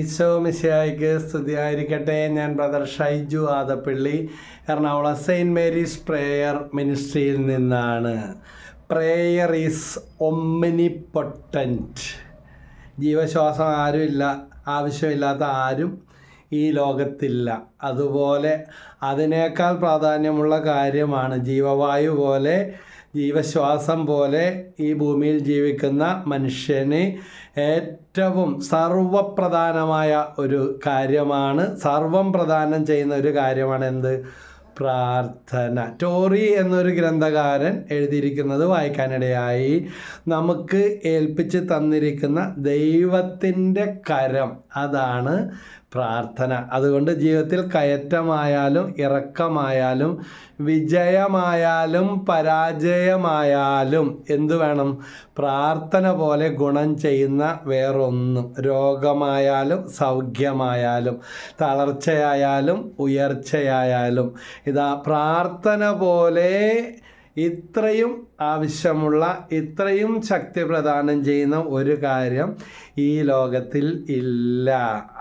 ഈശോ സ്തുതിയായിരിക്കട്ടെ. ഞാൻ brother Shaiju Adappally Ernakulam saint Mary's prayer മിനിസ്ട്രിയിൽ നിന്നാണ്. പ്രേയർ ഈസ് ഒമ്മിനി പൊട്ടന്റ് ജീവശ്വാസം ആരുമില്ല ആവശ്യമില്ലാത്ത ആരും ഈ ലോകത്തില്ല. അതുപോലെ അതിനേക്കാൾ പ്രാധാന്യമുള്ള കാര്യമാണ് ജീവവായു പോലെ ജീവശ്വാസം പോലെ ഈ ഭൂമിയിൽ ജീവിക്കുന്ന മനുഷ്യന് ഏറ്റവും സർവപ്രധാനമായ ഒരു കാര്യമാണ് സർവം പ്രധാനം ചെയ്യുന്ന ഒരു കാര്യമാണ് എന്ത്? പ്രാർത്ഥന. ടോറി എന്നൊരു ഗ്രന്ഥകാരൻ എഴുതിയിരിക്കുന്നത് വായിക്കാനിടയായി. നമുക്ക് ഏൽപ്പിച്ച് തന്നിരിക്കുന്ന ദൈവത്തിന്റെ കരം അതാണ് പ്രാർത്ഥന. അതുകൊണ്ട് ജീവിതത്തിൽ കയറ്റമായാലും ഇറക്കമായാലും വിജയമായാലും പരാജയമായാലും എന്തു വേണം? പ്രാർത്ഥന പോലെ ഗുണം ചെയ്യുന്ന വേറൊന്നും. രോഗമായാലും സൗഖ്യമായാലും തളർച്ചയായാലും ഉയർച്ചയായാലും. ഇതാ പ്രാർത്ഥന പോലെ ഇത്രയും ആവശ്യമുള്ള ഇത്രയും ശക്തി പ്രദാനം ചെയ്യുന്ന ഒരു കാര്യം ഈ ലോകത്തിൽ ഇല്ല.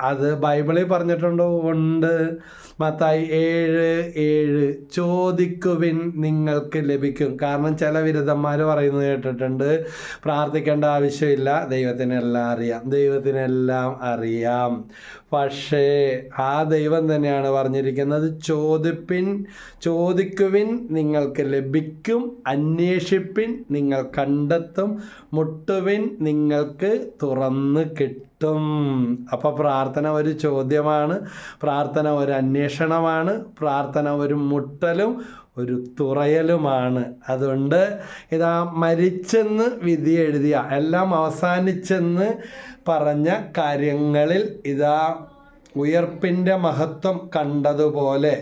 അത് ബൈബിളിൽ പറഞ്ഞിട്ടുണ്ടോ? ഉണ്ട്. മത്തായി ഏഴ് ഏഴ് ചോദിക്കുവിൻ നിങ്ങൾക്ക് ലഭിക്കും. കാരണം ചില വിരുദ്ധന്മാർ പറയുന്നത് കേട്ടിട്ടുണ്ട് പ്രാർത്ഥിക്കേണ്ട ആവശ്യമില്ല ദൈവത്തിനെല്ലാം അറിയാം ദൈവത്തിനെല്ലാം അറിയാം. പക്ഷേ ആ ദൈവം തന്നെയാണ് പറഞ്ഞിരിക്കുന്നത് ചോദിപ്പിൻ ചോദിക്കുവിൻ നിങ്ങൾക്ക് ലഭിക്കും അന്വേഷിപ്പിൻ നിങ്ങൾ കണ്ടെത്തും മുട്ടുവിൻ നിങ്ങൾക്ക് തുറന്ന് കിട്ടും. അപ്പോൾ പ്രാർത്ഥന ഒരു ചോദ്യമാണ് പ്രാർത്ഥന ഒരു അന്വേഷണമാണ് പ്രാർത്ഥന ഒരു മുട്ടലും ഒരു തുറയലുമാണ്. അതുകൊണ്ട് ഇതാ മരിച്ചെന്ന് വിധി എഴുതിയ എല്ലാം അവസാനിച്ചെന്ന് പറഞ്ഞ കാര്യങ്ങളിൽ ഇതാ ഉയർപ്പിന്റെ മഹത്വം കണ്ടതുപോലെ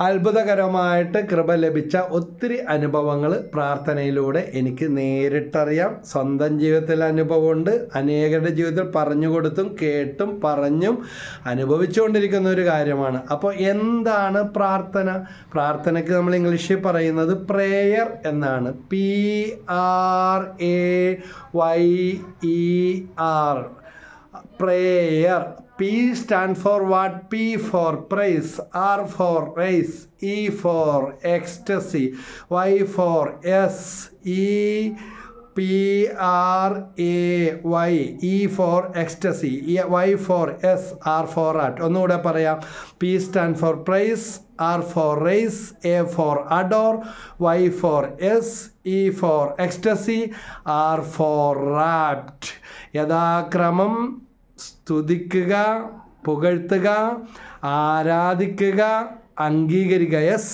അത്ഭുതകരമായിട്ട് കൃപ ലഭിച്ച ഒത്തിരി അനുഭവങ്ങൾ പ്രാർത്ഥനയിലൂടെ എനിക്ക് നേരിട്ടറിയാം. സ്വന്തം ജീവിതത്തിൽ അനുഭവമുണ്ട്. അനേകരുടെ ജീവിതത്തിൽ പറഞ്ഞു കൊടുത്തും കേട്ടും പറഞ്ഞും അനുഭവിച്ചുകൊണ്ടിരിക്കുന്ന ഒരു കാര്യമാണ്. അപ്പോൾ എന്താണ് പ്രാർത്ഥന? പ്രാർത്ഥനയ്ക്ക് നമ്മൾ ഇംഗ്ലീഷിൽ പറയുന്നത് പ്രേയർ എന്നാണ്. P R A Y E R prayer. Stand for what p for price, r for race e for ecstasy y for s e p r a y e for ecstasy E, y for s r for art ഒന്നുകൂടെ പറയാം p stand for price, R for race, A for adore, Y for S, E for ecstasy, R for rapt. യഥാക്രമം സ്തുതിക്കുക പുകഴ്ത്തുക ആരാധിക്കുക അംഗീകരിക്കുക. Yes.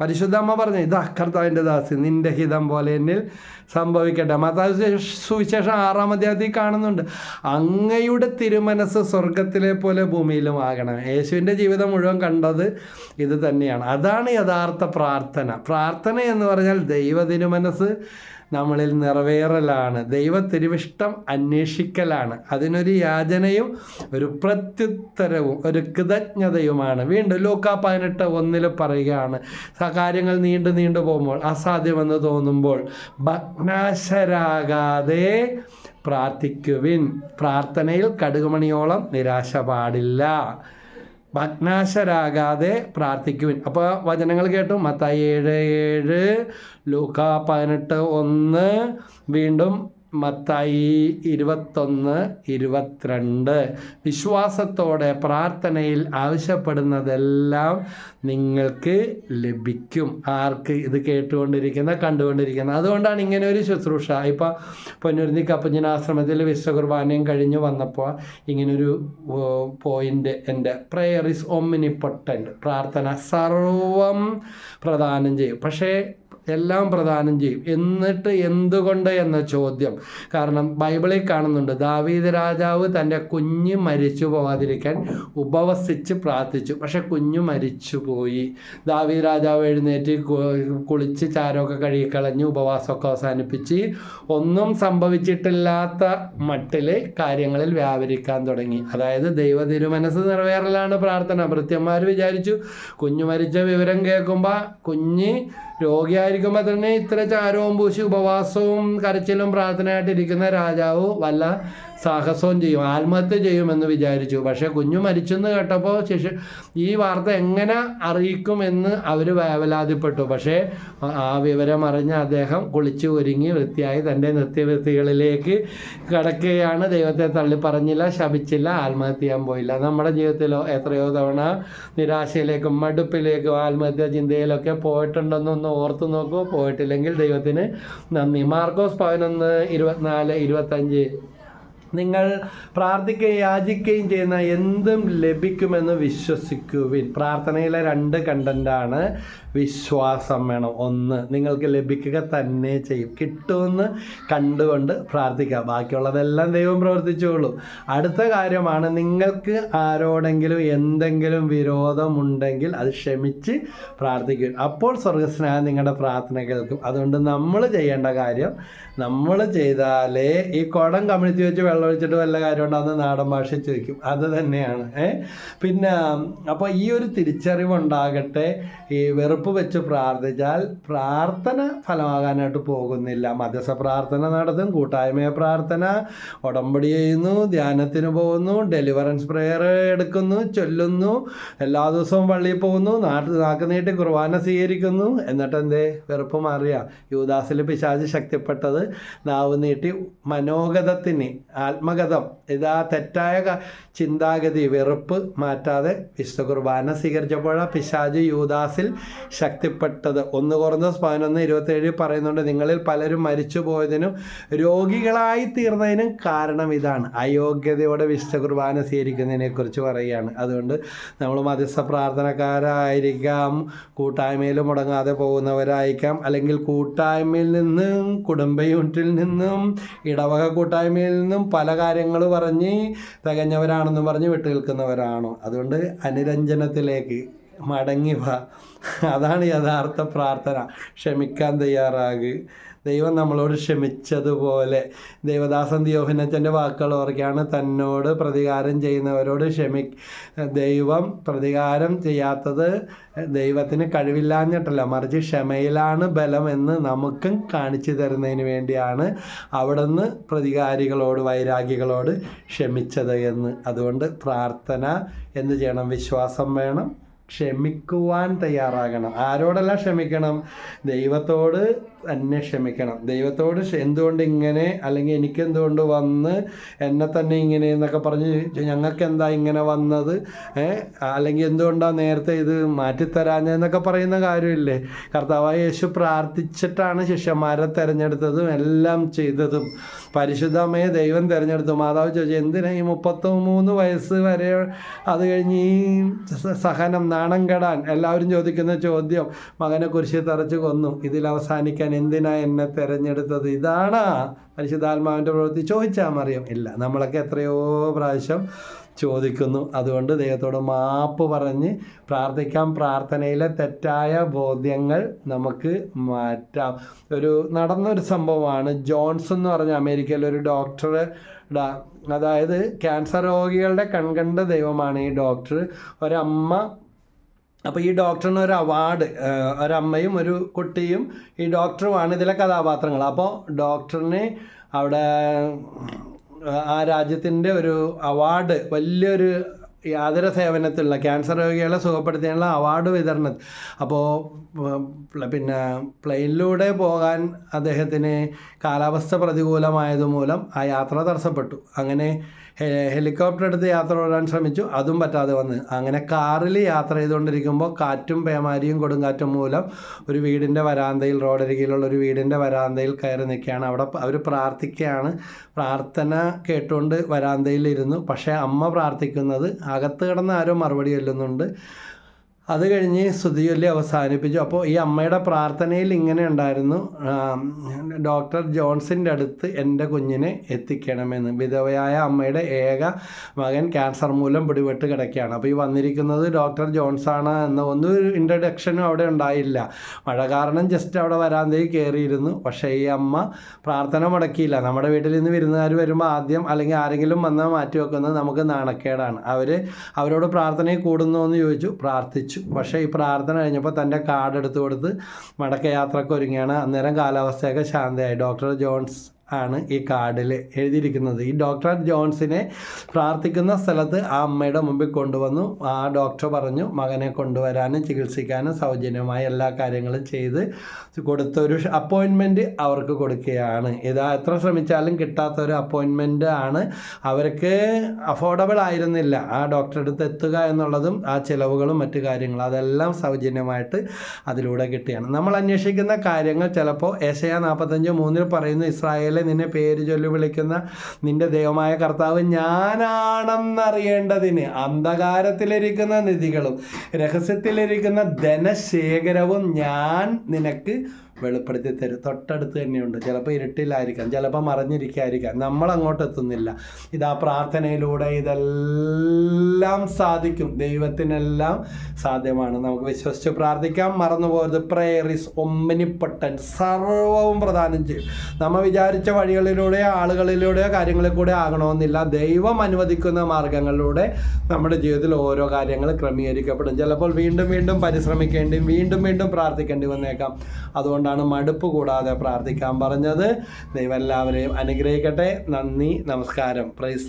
പരിശുദ്ധമ്മ പറഞ്ഞു ഇതാ കർത്താവിന്റെ ദാസി നിന്റെ ഹിതം പോലെ എന്നിൽ സംഭവിക്കട്ടെ. മത സുവിശേഷം ആറാം അധ്യായത്തിൽ കാണുന്നുണ്ട് അങ്ങയുടെ തിരുമനസ് സ്വർഗത്തിലെ പോലെ ഭൂമിയിലും ആകണം. യേശുവിന്റെ ജീവിതം മുഴുവൻ കണ്ടത് ഇത് തന്നെയാണ്. അതാണ് യഥാർത്ഥ പ്രാർത്ഥന. പ്രാർത്ഥന എന്ന് പറഞ്ഞാൽ ദൈവ തിരുമനസ് നമ്മളിൽ നിറവേറലാണ്. ദൈവ തിരുവിഷ്ടം അന്വേഷിക്കലാണ്. അതിനൊരു യാചനയും ഒരു പ്രത്യുത്തരവും ഒരു കൃതജ്ഞതയുമാണ്. വീണ്ടും ലൂക്ക പതിനെട്ട് ഒന്നിൽ പറയുകയാണ്. കാര്യങ്ങൾ നീണ്ടു നീണ്ടു പോകുമ്പോൾ അസാധ്യമെന്ന് തോന്നുമ്പോൾ ഭഗ്നാശരാകാതെ പ്രാർത്ഥിക്കുവിൻ. പ്രാർത്ഥനയിൽ കടുകുമണിയോളം നിരാശ പാടില്ല. ഭഗ്നാശരാകാതെ പ്രാർത്ഥിക്കുവിൻ. അപ്പോൾ വചനങ്ങൾ കേട്ടു. മത്തായി ഏഴ് ഏഴ് ലൂക്ക പതിനെട്ട് ഒന്ന് വീണ്ടും മത്തായി ഇരുപത്തൊന്ന് ഇരുപത്തിരണ്ട്. വിശ്വാസത്തോടെ പ്രാർത്ഥനയിൽ ആവശ്യപ്പെടുന്നതെല്ലാം നിങ്ങൾക്ക് ലഭിക്കും. ആർക്ക് ഇത് കേട്ടുകൊണ്ടിരിക്കുന്ന കണ്ടുകൊണ്ടിരിക്കുന്ന. അതുകൊണ്ടാണ് ഇങ്ങനെ ഒരു ശുശ്രൂഷ. ഇപ്പം പൊന്നുരുന്നി കപ്പഞ്ഞനാശ്രമത്തിൽ വിശ്വകുർബാനയും കഴിഞ്ഞ് വന്നപ്പോൾ ഇങ്ങനൊരു പോയിന്റ് എന്റെ. പ്രെയർ ഇസ് ഒമ്മിനിപ്പൊട്ടന്റ് പ്രാർത്ഥന സർവം പ്രദാനം ചെയ്യും. പക്ഷേ എല്ലാം പ്രദാനം ചെയ്യും. എന്നിട്ട് എന്തുകൊണ്ട് എന്ന ചോദ്യം. കാരണം ബൈബിളിൽ കാണുന്നുണ്ട് ദാവീദ് രാജാവ് തന്റെ കുഞ്ഞ് മരിച്ചു പോവാതിരിക്കാൻ ഉപവസിച്ച് പ്രാർത്ഥിച്ചു. പക്ഷെ കുഞ്ഞു മരിച്ചു പോയി. ദാവീദ് രാജാവ് എഴുന്നേറ്റ് കുളിച്ച് ചാരമൊക്കെ കഴുകിക്കളഞ്ഞ് ഉപവാസമൊക്കെ അവസാനിപ്പിച്ച് ഒന്നും സംഭവിച്ചിട്ടില്ലാത്ത മട്ടിൽ കാര്യങ്ങളിൽ വ്യാപരിക്കാൻ തുടങ്ങി. അതായത് ദൈവ തിരുമനസ് നിറവേറലാണ് പ്രാർത്ഥന. ഭൃത്യന്മാർ വിചാരിച്ചു കുഞ്ഞു മരിച്ച വിവരം കേൾക്കുമ്പോൾ കുഞ്ഞ് രോഗിയായിരിക്കുമ്പോൾ തന്നെ ഇത്ര ചാരവും പൂശി ഉപവാസവും കരച്ചിലും പ്രാർത്ഥനയായിട്ടിരിക്കുന്ന രാജാവ് വല്ല സാഹസവും ചെയ്യും ആത്മഹത്യ ചെയ്യുമെന്ന് വിചാരിച്ചു. പക്ഷേ കുഞ്ഞു മരിച്ചെന്ന് കേട്ടപ്പോൾ ശിശു ഈ വാർത്ത എങ്ങനെ അറിയിക്കുമെന്ന് അവർ വേവലാതിപ്പെട്ടു. പക്ഷേ ആ- വിവരം അറിഞ്ഞ അദ്ദേഹം കുളിച്ചു ഒരുങ്ങി വൃത്തിയായി തന്റെ നിത്യവൃത്തികളിലേക്ക് കിടക്കുകയാണ്. ദൈവത്തെ തള്ളി പറഞ്ഞില്ല ശപിച്ചില്ല ആത്മഹത്യ ചെയ്യാൻ പോയില്ല. നമ്മുടെ ജീവിതത്തിലോ എത്രയോ തവണ നിരാശയിലേക്കും മടുപ്പിലേക്കും ആത്മഹത്യ ചിന്തയിലൊക്കെ പോയിട്ടുണ്ടെന്നൊന്ന് ഓർത്തു നോക്കൂ. പോയിട്ടില്ലെങ്കിൽ ദൈവത്തിന് നന്ദി. മാർക്കോസ് പതിനൊന്ന് ഇരുപത്തിനാല് ഇരുപത്തഞ്ച്. നിങ്ങൾ പ്രാർത്ഥിക്കുകയും യാചിക്കുകയും ചെയ്യുന്ന എന്തും ലഭിക്കുമെന്ന് വിശ്വസിക്കുവിൻ. പ്രാർത്ഥനയിലെ രണ്ട് കണ്ടന്റാണ് വിശ്വാസം വേണം. ഒന്ന് നിങ്ങൾക്ക് ലഭിക്കുക തന്നെ ചെയ്യും. കിട്ടുമെന്ന് കണ്ടുകൊണ്ട് പ്രാർത്ഥിക്കുക. ബാക്കിയുള്ളതെല്ലാം ദൈവം പ്രവർത്തിച്ചോളൂ. അടുത്ത കാര്യമാണ് നിങ്ങൾക്ക് ആരോടെങ്കിലും എന്തെങ്കിലും വിരോധമുണ്ടെങ്കിൽ അത് ക്ഷമിച്ച് പ്രാർത്ഥിക്കും അപ്പോൾ സ്വർഗസ്നേഹം നിങ്ങളുടെ പ്രാർത്ഥന കേൾക്കും. അതുകൊണ്ട് നമ്മൾ ചെയ്യേണ്ട കാര്യം നമ്മൾ ചെയ്താലേ ഈ കുടം കമിഴ്ത്തി വെച്ച് വെള്ളം ഒഴിച്ചിട്ട് വല്ല കാര്യമുണ്ടോ? നാടൻ ഭാഷ ചോദിക്കും. അത് തന്നെയാണ്. ഏ? പിന്നെ അപ്പോൾ ഈ ഒരു തിരിച്ചറിവുണ്ടാകട്ടെ ഈ വെറുപ്പ് വെച്ച് പ്രാർത്ഥിച്ചാൽ പ്രാർത്ഥന ഫലമാകാനായിട്ട് പോകുന്നില്ല. മധ്യസ്ഥ പ്രാർത്ഥന നടത്തും കൂട്ടായ്മ പ്രാർത്ഥന ഉടമ്പടി ചെയ്യുന്നു ധ്യാനത്തിന് പോകുന്നു ഡെലിവറൻസ് പ്രെയർ എടുക്കുന്നു ചൊല്ലുന്നു എല്ലാ ദിവസവും പള്ളിയിൽ പോകുന്നു നാട്ടിൽ നാക്ക് നീട്ടി കുർബാന സ്വീകരിക്കുന്നു. എന്നിട്ട് എന്തേ? വെറുപ്പ് മാറിയ. യൂദാസിൽ പിശാച് ശക്തിപ്പെട്ടത് നാവ് നീട്ടി മനോഗതത്തിന് ആത്മഗതം ഇതാ തെറ്റായ ചിന്താഗതി. വെറുപ്പ് മാറ്റാതെ വിശുദ്ധ കുർബാന സ്വീകരിച്ചപ്പോഴാണ് പിശാജ് യൂദാസിൽ ശക്തിപ്പെട്ടത്. ഒന്ന് കുറഞ്ഞ പതിനൊന്ന് ഇരുപത്തേഴ് പറയുന്നുണ്ട് നിങ്ങളിൽ പലരും മരിച്ചു പോയതിനും രോഗികളായി തീർന്നതിനും കാരണം ഇതാണ്. അയോഗ്യതയോടെ വിശുദ്ധ കുർബാന സ്വീകരിക്കുന്നതിനെ കുറിച്ച് പറയുകയാണ്. അതുകൊണ്ട് നമ്മൾ മധ്യസ്ഥ പ്രാർത്ഥനക്കാരായിരിക്കാം കൂട്ടായ്മയിൽ മുടങ്ങാതെ പോകുന്നവരായിരിക്കാം. അല്ലെങ്കിൽ കൂട്ടായ്മയിൽ നിന്നും കുടുംബ യൂണിറ്റിൽ നിന്നും ഇടവക കൂട്ടായ്മയിൽ നിന്നും പല കാര്യങ്ങൾ പറഞ്ഞ് തികഞ്ഞവരാണെന്ന് പറഞ്ഞ് വിട്ടു നിൽക്കുന്നവരാണോ അതുകൊണ്ട് അനുരഞ്ജനത്തിലേക്ക് മടങ്ങി വാ. അതാണ് യഥാർത്ഥ പ്രാർത്ഥന. ക്ഷമിക്കാൻ തയ്യാറാകുക ദൈവം നമ്മളോട് ക്ഷമിച്ചതുപോലെ. ദേവദാസൻ ദിയോഹിനച്ചന്റെ വാക്കുകൾ ഓർക്കുകയാണ്. തന്നോട് പ്രതികാരം ചെയ്യുന്നവരോട് ക്ഷമി ദൈവം പ്രതികാരം ചെയ്യാത്തത് ദൈവത്തിന് കഴിവില്ലാഞ്ഞിട്ടല്ല. മറിച്ച് ക്ഷമയിലാണ് ബലം എന്ന് നമുക്കും കാണിച്ചു തരുന്നതിന് വേണ്ടിയാണ് അവിടുന്ന് പ്രതികാരികളോട് വൈരാഗികളോട് ക്ഷമിച്ചത് എന്ന്. അതുകൊണ്ട് പ്രാർത്ഥന എന്ത് ചെയ്യണം. വിശ്വാസം വേണം. ക്ഷമിക്കുവാൻ തയ്യാറാകണം. ആരോടല്ല ക്ഷമിക്കണം? ദൈവത്തോട് തന്നെ ക്ഷമിക്കണം. ദൈവത്തോട് എന്തുകൊണ്ട് ഇങ്ങനെ അല്ലെങ്കിൽ എനിക്ക് എന്തുകൊണ്ട് വന്ന് എന്നെ തന്നെ ഇങ്ങനെ എന്നൊക്കെ പറഞ്ഞ് ഞങ്ങൾക്ക് എന്താ ഇങ്ങനെ വന്നത്? അല്ലെങ്കിൽ എന്തുകൊണ്ടാണ് നേരത്തെ ഇത് മാറ്റിത്തരാഞ്ഞെന്നൊക്കെ പറയുന്ന കാര്യമില്ലേ? കർത്താവായ യേശു പ്രാർത്ഥിച്ചിട്ടാണ് ശിഷ്യന്മാരെ തിരഞ്ഞെടുത്തതും എല്ലാം ചെയ്തതും. പരിശുദ്ധമേ ദൈവം തിരഞ്ഞെടുത്തു. മാതാവ് ചോദിച്ചു എന്തിനാ ഈ മുപ്പത്തി മൂന്ന് വയസ്സ് വരെ അത് കഴിഞ്ഞ് ഈ സഹനം നാണം കെടാൻ? എല്ലാവരും ചോദിക്കുന്ന ചോദ്യം മകനെ കുരിശിൽ തറച്ച് കൊന്നു. ഇതിൽ അവസാനിക്കാൻ എന്തിനാ എന്നെ തിരഞ്ഞെടുത്തത്? ഇതാണാ പരിശുദ്ധാത്മാവിന്റെ പ്രവൃത്തി. ചോദിച്ചാൽ മറിയും. ഇല്ല നമ്മളൊക്കെ എത്രയോ പ്രാവശ്യം ചോദിക്കുന്നു. അതുകൊണ്ട് ദൈവത്തോട് മാപ്പ് പറഞ്ഞ് പ്രാർത്ഥിക്കാം. പ്രാർത്ഥനയിലെ തെറ്റായ ബോധ്യങ്ങൾ നമുക്ക് മാറ്റാം. ഒരു നടന്നൊരു സംഭവമാണ്. ജോൺസൺ എന്ന് പറഞ്ഞ അമേരിക്കയിലെ ഒരു ഡോക്ടർ അതായത് ക്യാൻസർ രോഗികളുടെ കൺകണ്ട ദൈവമാണ് ഈ ഡോക്ടർ ഒരമ്മ അപ്പോൾ ഈ ഡോക്ടറിന് ഒരു അവാർഡ് ഒരമ്മയും ഒരു കുട്ടിയും ഈ ഡോക്ടറുമാണ് ഇതിലെ കഥാപാത്രങ്ങൾ. അപ്പോൾ ഡോക്ടറിന് അവിടെ ആ രാജ്യത്തിന്റെ ഒരു അവാർഡ് വലിയൊരു യാതൊരു സേവനത്തിലുള്ള ക്യാൻസർ രോഗികളെ സുഖപ്പെടുത്തിയുള്ള അവാർഡ് വിതരണം. അപ്പോൾ പിന്നെ പ്ലെയിനിലൂടെ പോകാൻ അദ്ദേഹത്തിന് കാലാവസ്ഥ പ്രതികൂലമായതുമൂലം ആ യാത്ര തടസ്സപ്പെട്ടു. അങ്ങനെ ഹെലികോപ്റ്റർ എടുത്ത് യാത്ര ഓടാൻ ശ്രമിച്ചു. അതും പറ്റാതെ വന്ന്. അങ്ങനെ കാറിൽ യാത്ര ചെയ്തുകൊണ്ടിരിക്കുമ്പോൾ കാറ്റും പേമാരിയും കൊടുങ്കാറ്റും മൂലം ഒരു വീടിന്റെ വരാന്തയിൽ റോഡരികിലുള്ള ഒരു വീടിന്റെ വരാന്തയിൽ കയറി നിൽക്കുകയാണ്. അവിടെ അവർ പ്രാർത്ഥിക്കുകയാണ്. പ്രാർത്ഥന കേട്ടുകൊണ്ട് വരാന്തയിലിരുന്നു. പക്ഷേ അമ്മ പ്രാർത്ഥിക്കുന്നത് അകത്ത് കിടന്ന് ആരോ മറുപടി ചൊല്ലുന്നുണ്ട്. അത് കഴിഞ്ഞ് സ്തുതിയൊല്ലി അവസാനിപ്പിച്ചു. അപ്പോൾ ഈ അമ്മയുടെ പ്രാർത്ഥനയിൽ ഇങ്ങനെ ഉണ്ടായിരുന്നു ഡോക്ടർ ജോൺസിന്റെ അടുത്ത് എന്റെ കുഞ്ഞിനെ എത്തിക്കണമെന്ന്. വിധവയായ അമ്മയുടെ ഏക മകൻ ക്യാൻസർ മൂലം പിടിപെട്ട് കിടക്കുകയാണ്. അപ്പോൾ ഈ വന്നിരിക്കുന്നത് ഡോക്ടർ ജോൺസാണ് എന്ന ഒന്നും ഒരു ഇൻട്രഡക്ഷനും അവിടെ ഉണ്ടായില്ല. മഴ കാരണം ജസ്റ്റ് അവിടെ വരാന്തയിൽ കയറിയിരുന്നു. പക്ഷേ ഈ അമ്മ പ്രാർത്ഥന മുടക്കിയില്ല. നമ്മുടെ വീട്ടിൽ നിന്ന് വിരുന്നുകാർ വരുമ്പോൾ ആദ്യം അല്ലെങ്കിൽ ആരെങ്കിലും വന്നാൽ മാറ്റി വെക്കുന്നത് നമുക്ക് നാണക്കേടാണ്. അവർ അവരോട് പ്രാർത്ഥനയിൽ കൂടുന്നു എന്ന് ചോദിച്ചു. പ്രാർത്ഥിച്ചു. പക്ഷേ ഈ പ്രാർത്ഥന കഴിഞ്ഞപ്പോൾ തന്റെ കാർഡ് എടുത്തു കൊടുത്ത് മടക്കയാത്രയ്ക്ക് ഒരുങ്ങിയാണ് അന്നേരം കാലാവസ്ഥയൊക്കെ ശാന്തയായി. ഡോക്ടർ ജോൺസ് ആണ് ഈ കാർഡിൽ എഴുതിയിരിക്കുന്നത്. ഈ ഡോക്ടർ ജോൺസിനെ പ്രാർത്ഥിക്കുന്ന സ്ഥലത്ത് ആ അമ്മയുടെ മുമ്പിൽ കൊണ്ടുവന്നു. ആ ഡോക്ടർ പറഞ്ഞു മകനെ കൊണ്ടുവരാനും ചികിത്സിക്കാനും സൗജന്യമായ എല്ലാ കാര്യങ്ങളും ചെയ്ത് കൊടുത്തൊരു അപ്പോയിൻമെന്റ് അവർക്ക് കൊടുക്കുകയാണ്. ഇതാ എത്ര ശ്രമിച്ചാലും കിട്ടാത്ത ഒരു അപ്പോയിൻമെന്റ് ആണ്. അവർക്ക് അഫോർഡബിൾ ആയിരുന്നില്ല. ആ ഡോക്ടറെ അടുത്ത് എത്തുക എന്നുള്ളതും ആ ചിലവുകളും മറ്റു കാര്യങ്ങളും അതെല്ലാം സൗജന്യമായിട്ട് അതിലൂടെ കിട്ടുകയാണ് നമ്മൾ അന്വേഷിക്കുന്ന കാര്യങ്ങൾ ചിലപ്പോൾ ഏഷ്യ നാൽപ്പത്തഞ്ച് മൂന്നിൽ പറയുന്നു ഇസ്രായേലെ നിന്നെ പേര് ചൊല്ലി വിളിക്കുന്ന നിന്റെ ദൈവമായ കർത്താവ് ഞാനാണെന്നറിയേണ്ടതിന് അന്ധകാരത്തിലിരിക്കുന്ന നിധികളും രഹസ്യത്തിലിരിക്കുന്ന ധനശേഖരവും ഞാൻ നിനക്ക് വെളിപ്പെടുത്തി തരും. തൊട്ടടുത്ത് തന്നെയുണ്ട്. ചിലപ്പോൾ ഇരുട്ടിലായിരിക്കാം. ചിലപ്പോൾ മറിഞ്ഞിരിക്കായിരിക്കാം. നമ്മൾ അങ്ങോട്ട് എത്തുന്നില്ല. ഇതാ പ്രാർത്ഥനയിലൂടെ ഇതെല്ലാം സാധിക്കും. ദൈവത്തിനെല്ലാം സാധ്യമാണ്. നമുക്ക് വിശ്വസിച്ച് പ്രാർത്ഥിക്കാം. മറന്നു പോകരുത്. പ്രേയർ ഇസ് ഒമ്മിനിപ്പട്ടൻ സർവവും പ്രദാനം ചെയ്യും. നമ്മൾ വിചാരിച്ച വഴികളിലൂടെയോ ആളുകളിലൂടെയോ കാര്യങ്ങളിൽ കൂടെ ആകണമെന്നില്ല. ദൈവം അനുവദിക്കുന്ന മാർഗങ്ങളിലൂടെ നമ്മുടെ ജീവിതത്തിൽ ഓരോ കാര്യങ്ങൾ ക്രമീകരിക്കപ്പെടും. ചിലപ്പോൾ വീണ്ടും വീണ്ടും പരിശ്രമിക്കേണ്ടി വീണ്ടും വീണ്ടും പ്രാർത്ഥിക്കേണ്ടി വന്നേക്കാം. അതുകൊണ്ടാണ് മടുപ്പ് കൂടാതെ പ്രാർത്ഥിക്കാൻ പറഞ്ഞത്. ദൈവം എല്ലാവരെയും അനുഗ്രഹിക്കട്ടെ. നന്ദി നമസ്കാരം. പ്രൈസ്